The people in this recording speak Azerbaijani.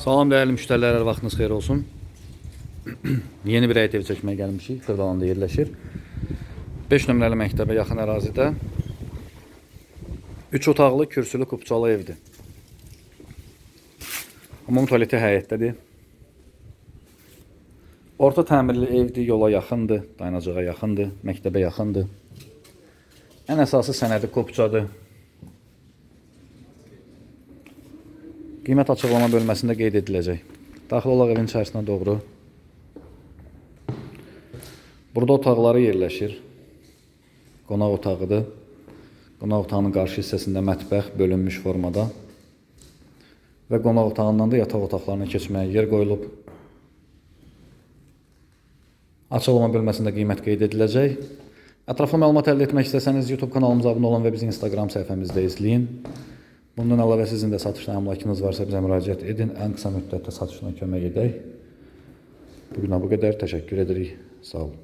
Salam dəyərli müştərilər, hər vaxtınız xeyir olsun. Yeni bir həyət evi çəkməyə gəlmişik. Xırdalanda yerləşir. 5 nömrəli məktəbə yaxın ərazidə 3 otaqlı, kürsülü, kupçalı evdir. Hamam tualeti həyətdədir. Orta təmirli evdir, yola yaxındır, dayanacağa yaxındır, məktəbə yaxındır. Ən əsası sənədi kopçadır. Qiymət açıqlama bölməsində qeyd ediləcək. Daxil olaq evin içərisinə doğru. Burada otaqları yerləşir. Qonaq otağıdır. Qonaq otağının qarşı hissəsində mətbəx bölünmüş formada və qonaq otağından da yataq otaqlarına keçməyə yer qoyulub. Açıqlama bölməsində qiymət qeyd ediləcək. Ətraflı məlumat əldə etmək istəsəniz YouTube kanalımıza abunə olun və bizi Instagram səhifəmizdə izləyin. Bundan əlavə sizin də satışla əmlakınız varsa bizə müraciət edin. Ən qısa müddətdə satışına kömək edək. Bu günə bu qədər. Təşəkkür edirik. Sağ olun.